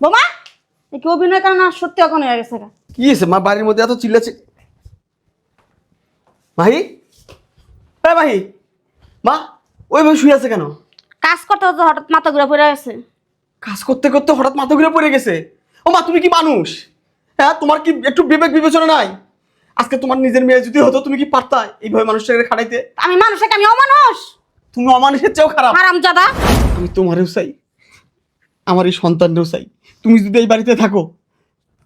বোমা কি অভিনয় করে না সত্যি এখন হয়ে গেছে। কি হয়েছে? মা বাড়ির মধ্যে এত চিল্লাচ্ছে মাহি? হ্যাঁ মাহি! মা ওইভাবে শুয়ে আছে কেন? কাজ করতে করতে হঠাৎ মাথা ঘুরে পড়ে গেছে। কাজ করতে করতে হঠাৎ মাথা ঘুরে পড়ে গেছে? ও মা তুমি কি মানুষ? হ্যাঁ তোমার কি একটু বিবেক বিবেচনা নাই? আজকে তোমার নিজের মেয়ে যদি হতো তুমি কি পারতা এইভাবে মানুষটাকে খাটাইতে? আমি মানুষকে আমি অমানুষ। তুমি অমানুষের চেয়েও খারাপ। হারাম জাদা আমি তোমারও চাই। আমার এই সন্তানরেও চাই। তুমি যদি এই বাড়িতে থাকো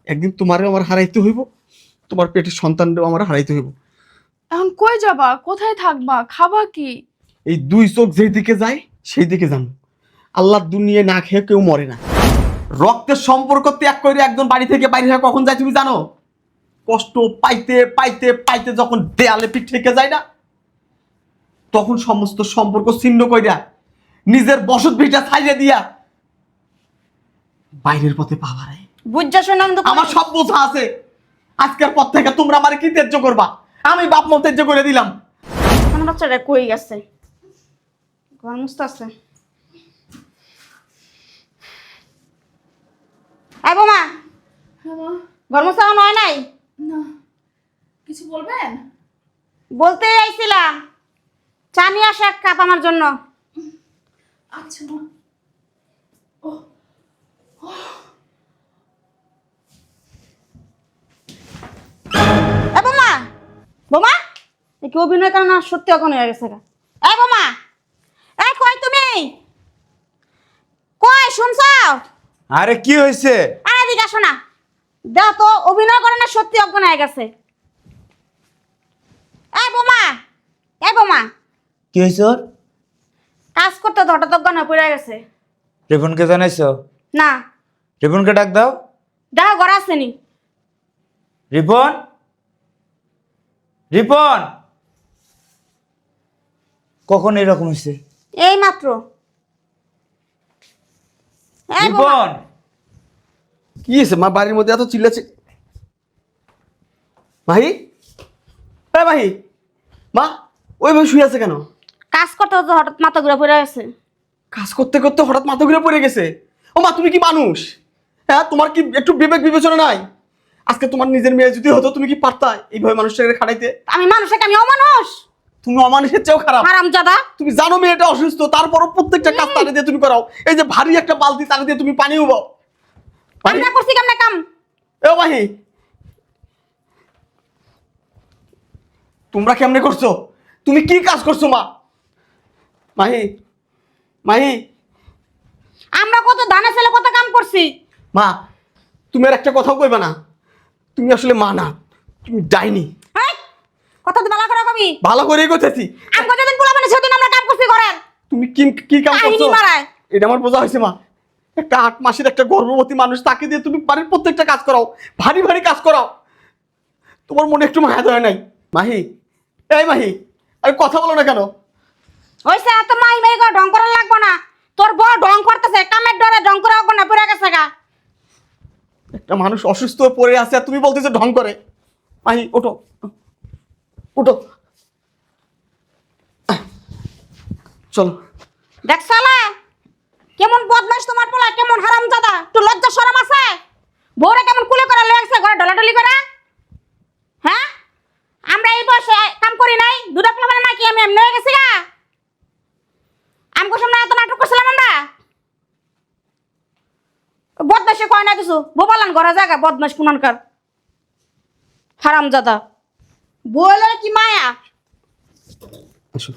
একদিন তোমারও আমার হারাইতে হইব তোমার পেটের সন্তানরেও আমার হারাইতে হইব। এখন কই যাবা? কোথায় থাকবা? খাবা কি? এই দুই চোখ যেই দিকে যায় সেই দিকে যান আল্লাহর দুনিয়ায় না খেয়ে কেউ মরে না। রক্তের সম্পর্ক ত্যাগ করে একজন বাড়ি থেকে বাইরে হয়ে কখন যায় তুমি জানো? কষ্ট পাইতে পাইতে পাইতে যখন দেয়ালে পিঠ থেকে যায় না তখন সমস্ত সম্পর্ক ছিন্ন কইরা নিজের বসত ভিটা ছাইড়ে দিয়া বাইরের পথে পাওয়ারে বুঝা শুনলাম তো আমার সব বোঝা আছে। আজকের পর থেকে তোমরা আমার কি ত্যায্য করবা? আমি বাপ মা ত্যায্য করে দিলাম। আমার বাচ্চাটা কই গেছে? ঘর মুছতে আছে এই বোমা হ্যাঁ ঘর মুছা নয় নাই? না। কিছু বলবেন? বলতে আইছিলাম চা নিয়ে আসো এক কাপ আমার জন্য। আচ্ছা ও বোমা! বোমা! কি অভিনয় করে সত্যি এখন হয়ে গেছে গা। এই বোমা! এই কই তুমি? কই শুনছাও আরে কি হয়েছে? আরে এদিকে আসো না। দেখ তো অভিনয় করে না সত্যি অজ্ঞান হয়ে গেছে। এই বোমা! এই বোমা! কি হয়েছে ওর? কাজ করতে তো হঠাৎ অজ্ঞান হয়ে পড়ে গেছে। রিপনকে জানাইছো? না। রিপনকে ডাক দাও। দেখো ঘর আসেনি রিপন? রিপন? কখন এরকম হয়েছে এই মাত্র। এই বোমা। রিপন? কি হয়েছে মা বাড়ির মধ্যে এত চিল্লাচ্ছে মাহি? হ্যাঁ মাহি! মা ওইভাবে শুয়ে আছে কেন? কাজ করতে করতে হঠাৎ মাথা ঘুরে পড়ে গেছে। কাজ করতে করতে হঠাৎ মাথা ঘুরে পড়ে গেছে? ও মা তুমি কি মানুষ? হ্যাঁ তোমার কি একটু বিবেক বিবেচনা নাই? আজকে তোমার নিজের মেয়ে যদি হতো তুমি কি পারতা এইভাবে মানুষটাকে খাটাইতে? আমি মানুষকে আমি অমানুষ। তুমি অমানুষের চেয়েও খারাপ। হারাম জাদা। তুমি জানো মেয়েটা অসুস্থ তারপরও প্রত্যেকটা কাজ তারে দিয়ে তুমি করাও। এই যে ভারী একটা বালতি তারে দিয়ে তুমি পানি উবাও। আমি না করছি কেমনে কাম? এ মাহি। তোমরা কেমনে করছ? তুমি কি কাজ করছ মা? মাহি মাহি। আমরা কত ধানে ছেলে কত কাম করছি? মা তুমি আর একটা কথাও কইবা না। তুমি আসলে মা না তুমি ডাইনি। কথা তো ভালো করে কবি। ভালো করেই করতেছি আমি কতদিন পোলা মানে সেদিন আমরা কাম করছি ঘরের? তুমি কি কি কাম করছ? মারায়। এটা আমার বোঝা হয়েছে মা। একটা আট মাসের একটা গর্ভবতী মানুষ তাকে দিয়ে তুমি বাড়ির প্রত্যেকটা কাজ করাও ভারী ভারী কাজ করাও। তোমার মনে একটু মায়া দয়া নাই? মাহি এই মাহি আরে কথা বলো না কেন? হইছে এত মাই মাই করে ঢং করার লাগবো না। তোর বড় ঢং করতেছে কামের ডরে ঢং করে না পড়ে গেছে গা। একটা মানুষ অসুস্থ পড়ে আছে আর তুমি বলতেছো ঢং করে। মাহি ওঠো। ওঠো। চলো। দেখ সালা কেমন বদমাস তোমার পোলা, কেমন হারাম দাদা একটু লজ্জা শরম আছে? বউরে কেমন কুলে করে লয়ে গেছে ঘরে ডলাডলি করে? হ্যাঁ? আমরা এই বয়সে কাম করি নাই দুটা পোলা মানে নাকি আমি এমনি হয়ে গেছি গা আমগো সামনে এত নাটক করছিলাম আমরা বদমাসে কয় না কিছু? বোবালান ঘরে জায়গা বদমাস কুনানকার হারাম দাদা বলে কি মায়া? আসো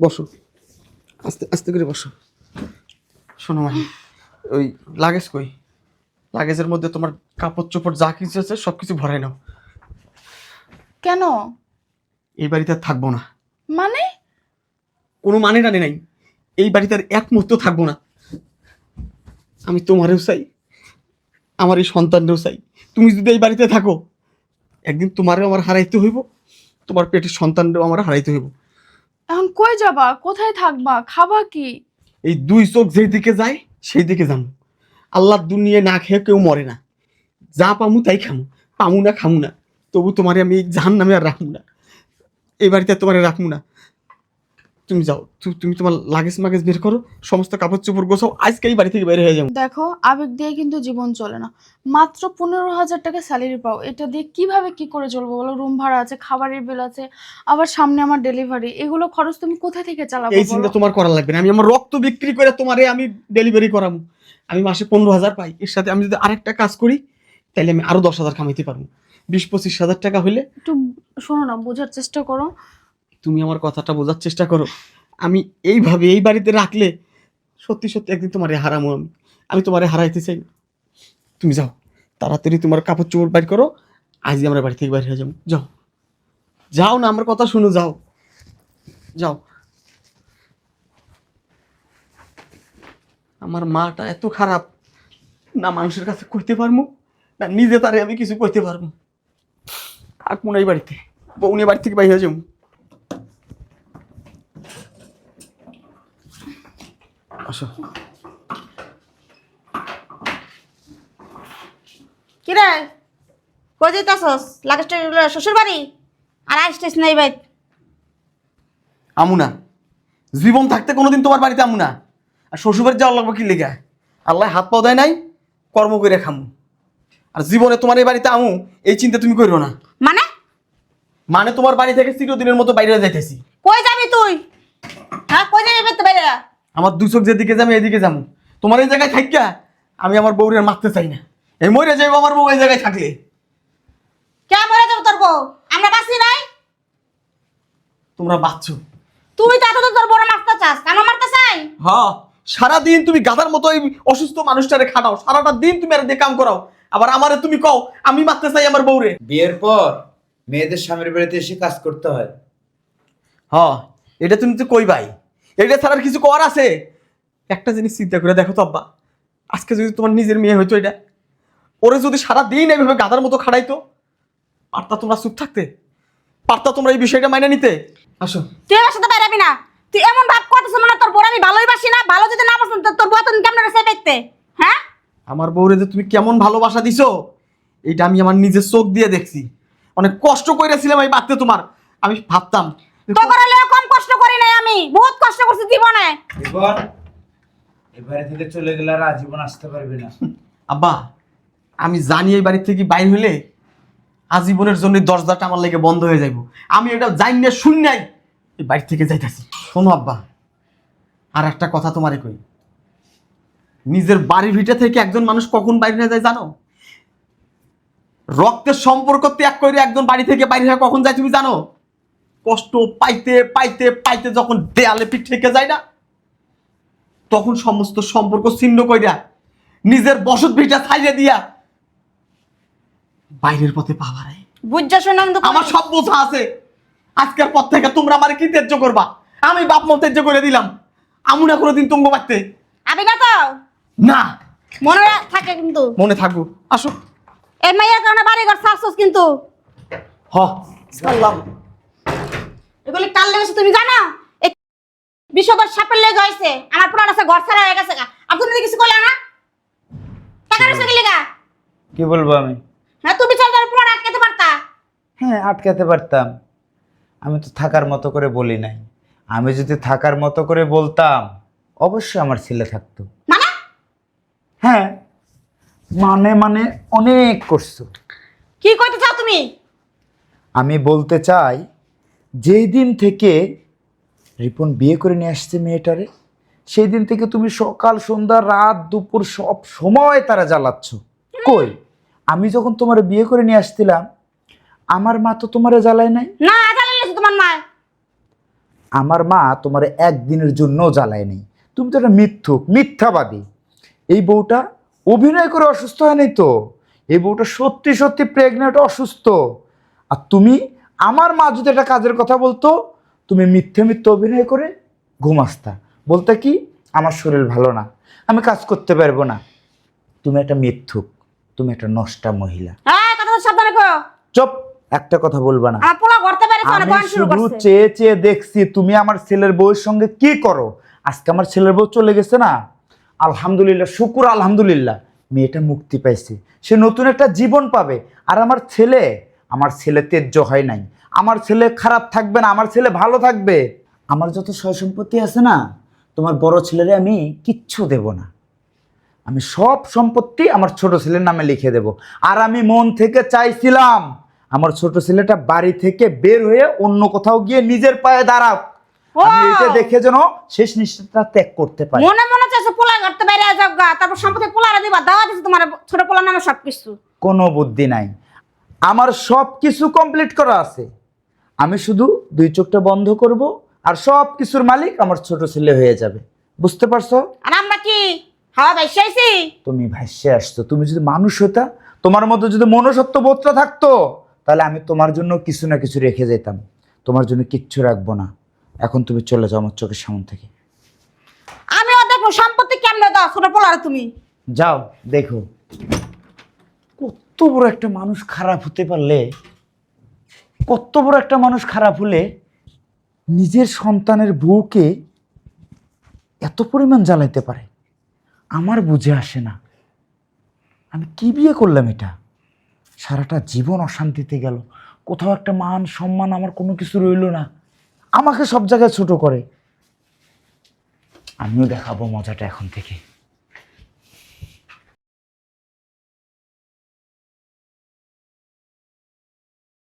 বসো। আস্তে আস্তে করে বসো। শোনো মাহি ওই লাগেজ কই? লাগেজের মধ্যে তোমার কাপড় চোপড় যা কিছু আছে সব কিছু ভরাই নাও। কেন? এই বাড়িতে আর থাকব না। মানে? কোনো মানে টানে নাই। এই বাড়িতে আর এক মুহূর্ত থাকব না। আমি তোমারেও চাই। আমার এই সন্তানরেও চাই। তুমি যদি এই বাড়িতে থাকো একদিন তোমারও আমার হারাইতে হইব তোমার পেটের সন্তানরেও আমার হারাইতে হইব। এখন কই যাবা? কোথায় থাকবা? খাবা কি? এই দুই চোখ যেই দিকে যায় সেই দিকে যাম। আল্লাহর দুনিয়ায় না খেয়ে কেউ মরে না। যা পামু তাই খামু। পামু না খামু না। তবু তোমারে আমি জাহান নামে আর রাখব না। এই বাড়িতে তোমারে রাখব না। তুমি যাও তুমি তোমার লাগেজ মাগেজ বের করো সমস্ত কাপড় চোপড় গোছাও আজকেই বাড়ি থেকে বের হয়ে যাব। দেখো আবেগ দিয়ে কিন্তু জীবন চলে না। মাত্র পনেরো হাজার টাকা স্যালারি পাও এটা দিয়ে কীভাবে কি করে চলবো বলো? রুম ভাড়া আছে খাবারের বিল আছে আবার সামনে আমার ডেলিভারি এগুলো খরচ তুমি কোথা থেকে চালাবো এই চিন্তা তোমার করা লাগবে না আমি আমার রক্ত বিক্রি করে তোমারে আমি ডেলিভারি করাবো। আমি মাসে পনেরো হাজার পাই এর সাথে আমি যদি আরেকটা কাজ করি তাহলে আমি আরও দশ হাজার কামাইতে পারব। বিশ পঁচিশ হাজার টাকা হলে একটু শোনো না বোঝার চেষ্টা করো। তুমি আমার কথাটা বোঝার চেষ্টা করো। আমি এইভাবে এই বাড়িতে রাখলে সত্যি সত্যি একদিন তোমারে হারামো আমি। আমি তোমারে হারাইতে চাই না। তুমি যাও, তাড়াতাড়ি তোমার কাপড় চোপড় বাইর করো, আজই আমরা বাড়ি থেকে বাইরে হয়ে যাব। যাও। যাও না, আমার কথা শুনো, যাও। যাও। আমার মাটা এত খারাপ, না মানুষের কাছে কইতে পারব না নিজে তারে আমি কিছু কইতে পারব থাকব না এই বাড়িতে, বউ নিয়ে বাড়ি থেকে বাইরে যাব। আসো। কি রে কই যেতেছস লাগেজটা শ্বশুর বাড়ি আর আসতেছ না এই বাইত আমুনা জীবন থাকতে কোনোদিন তোমার বাড়িতে আমুনা। আর শ্বশুরবাড়ি যাওয়ার লাগবে কি লেগা? আল্লাহ হাত পাও দেয় নাই কর্ম করে খামু। আর জীবনে তোমার এই বাড়িতে আমু এই চিন্তা তুমি করো না। মানে? মানে তোমার বাড়ি থেকে চিরদিনের মতো বাইরে যাইতেছি। কই যাবি তুই? হ্যাঁ কই যাবি বাইরে? আমার দু চোখ যেদিকে যাব এদিকে যাব। তোমার এই জায়গায় থাকিয়া আমি আমার বউরের মারতে চাই না। এই মরে যাইবো আমার বউ এই জায়গায় থাকলে। কে মরে যাব তোর বউ? আমরা বাঁচি নাই? তোমরা বাচ্চো তুই তো এত তোর বড় মারতে চাস কেন মারতে চাই? হ সারাদিন তুমি গাধার মতো এই অসুস্থ মানুষটারে খাটাও সারাটা দিন তুমি আর দিয়ে কাম করাও। আবার আমারে তুমি কও আমি মারতে চাই আমার বউরে। বিয়ের পর মেয়েদের স্বামীর বাড়িতে এসে কাজ করতে হয়। হ এটা তুমি তো কই ভাই এটা ছাড়ার কিছু করার আছে? একটা জিনিস চিন্তা করে দেখো তো আব্বা আজকে যদি তোমার নিজের মেয়ে হইতো এটা ওরে যদি সারা দিন এইভাবে গাধার মতো খাড়াইতো পারতা তোমরা চুপ থাকতে? পারতা তোমরা এই বিষয়টা মাইনে নিতে? আসো। তুই আমার সাথে বেরাবি না? তুই এমন ভাব করতেছ মনে তোর বড় আমি ভালোই বাসি না? ভালো যদি না বাসন তোর বউ তুমি কেমন রেসে দেখতে হ্যাঁ? আমার বউরে যে তুমি কেমন ভালোবাসা দিছো এটা আমি আমার নিজের চোখ দিয়ে দেখছি। অনেক কষ্ট করেছিলাম এই বাড়তে তোমার। আমি ভাবতাম তো করে কম কষ্ট করি নাই আমি। বহুত কষ্ট করছি জীবনে। জীবন এবারে থেকে চলে গেলে আর আজীবন আসতে পারবি না। আব্বা আমি জানি এই বাড়ি থেকে বাইর হলে আজীবনের জন্য দরজাটা আমার লেগে বন্ধ হয়ে যাইব। আমি এটা জানি না শুন নাই এই বাড়ি থেকে যাইতাছি। শোনো আব্বা আর একটা কথা তোমারে কই। নিজের বাড়ির ভিটা থেকে একজন মানুষ কখন বাইরে হয়ে যায় জানো? রক্তের সম্পর্ক ত্যাগ করে একজন বাড়ি থেকে বাইরে হয়ে কখন যায় তুমি জানো? কষ্ট পাইতে পাইতে পাইতে যখন দেয়ালে পিঠ থেকে যায় না তখন সমস্ত সম্পর্ক ছিন্ন কইরা নিজের বসত ভিটা ছাইড়ে দিয়া বাইরের পথে পা বাড়ায়। বুঝছা শুনলাম আমার সব বোঝা আছে। আজকের পর থেকে তোমরা আমার কি ত্যায্য করবা? আমি বাপ মা ত্যায্য করে দিলাম। আমু না কোনোদিন তুঙ্গ পারতে আবি না তো? না। মনে থাকে কিন্তু। মনে থাকব। আসো। মাইয়ার কারণে বাড়ি ঘর সারছস কিন্তু। হ। সাল্লাম এগুলি কাল লেগেছে তুমি জানো? বিশ্বকর সাপের লেগে হয়েছে। আমার পুরান আছে ঘর ছাড়া হয়ে গেছে গা। আর তুমি কিছু করলে না? টাকা রয়েছে গেলে গা? কি বলব আমি? হ্যাঁ তুমি চাল তার পুরান আটকাতে পারতা। হ্যাঁ আটকাতে পারতাম। আমি তো থাকার মতো করে বলি নাই। আমি যদি থাকার মতো করে বলতাম অবশ্যই আমার ছেলে থাকতো। মানে? হ্যাঁ মানে মানে অনেক করছ। কি করতে চাও তুমি? আমি বলতে চাই যেই দিন থেকে রিপন বিয়ে করে নিয়ে আসছে মেয়েটারে সেই দিন থেকে তুমি সকাল সন্ধ্যা রাত দুপুর সব সময় তারা জ্বালাচ্ছ। কই? আমি যখন তোমার বিয়ে করে নিয়ে আসছিলাম আমার মা তো তোমারে জ্বালায় নাই। না জ্বালিয়েছে তোমার মা। আমার মা তোমার একদিনের জন্য জ্বালায় নেই। তুমি তো একটা মিথ্যুক মিথ্যাবাদী। এই বউটা অভিনয় করে অসুস্থ হয়নি তো? এই বউটা সত্যি সত্যি প্রেগনেন্ট অসুস্থ। আর তুমি আমার মা যদি একটা কাজের কথা বলতো তুমি মিথ্যে মিথ্যে অভিনয় করে ঘুম আসতা। বলতে কি আমার শরীর ভালো না আমি কাজ করতে পারব না। তুমি একটা মিথ্যুক তুমি একটা নষ্টা মহিলা। হ্যাঁ কথা সাবধানে কো চুপ একটা কথা বলবা না। আমার পোলা ঘরতে পেরেছে অনেক আমি বয়ান শুধু চেয়ে চেয়ে দেখছি তুমি আমার ছেলের বউয়ের সঙ্গে কি করো? আজকে আমার ছেলের বউ চলে গেছে না? আলহামদুলিল্লাহ শুকুর আলহামদুলিল্লাহ। মেয়েটা মুক্তি পাইছে। সে নতুন একটা জীবন পাবে। আর আমার ছেলে আমার ছেলে তেজ্য হয় নাই। আমার ছেলে খারাপ থাকবে না আমার ছেলে ভালো থাকবে। আমার যত সয় সম্পত্তি আছে না তোমার বড় ছেলেরে আমি কিচ্ছু দেব না। আমি সব সম্পত্তি আমার ছোট ছেলের নামে লিখে দেব। আর আমি মন থেকে চাইছিলাম আমার ছোট ছেলেটা বাড়ি থেকে বের হয়ে অন্য কোথাও গিয়ে নিজের পায়ে দাঁড়াক! আমি এটা দেখে যেন শেষ নিঃশ্বাসটা ত্যাগ করতে পারি। মনে মনে চাইছে পোলা করতে বাইরে যাও গা তারপর সম্পত্তি পোলারে দিবা দাওয়া দিছে তোমার ছোট পোলার নামে সব কিছু কোনো বুদ্ধি নাই। আমার সব কিছু কমপ্লিট করা আছে। আমি শুধু দুই চোখটা বন্ধ করব আর সব কিছুর মালিক আমার ছোট ছেলে হয়ে যাবে। বুঝতে পারছ? আর আমরা কি? হাওয়া বাইসাইছি তুমি ভাসে আসছো। তুমি যদি মানুষ হতা তোমার মধ্যে যদি মনুষ্যত্ব বোধটা থাকতো তাহলে আমি তোমার জন্য কিছু না কিছু রেখে যেতাম তোমার জন্য কিচ্ছু রাখব না। এখন তুমি চলে যাও আমার চোখের সামন থেকে। আমি দেখো সম্পত্তি কেমনে দাও ছোট পোলারে তুমি। যাও দেখো। কত বড় একটা মানুষ খারাপ হতে পারলে, কত বড় একটা মানুষ খারাপ হলে নিজের সন্তানের বউকে এত পরিমাণ জ্বালাইতে পারে? আমার বুঝে আসে না। আমি কি বিয়ে করলাম এটা? সারাটা জীবন অশান্তিতে গেল। কোথাও একটা মান সম্মান আমার কোনো কিছু রইল না। আমাকে সব জায়গায় ছোট করে। আমিও দেখাবো মজাটা এখন থেকে।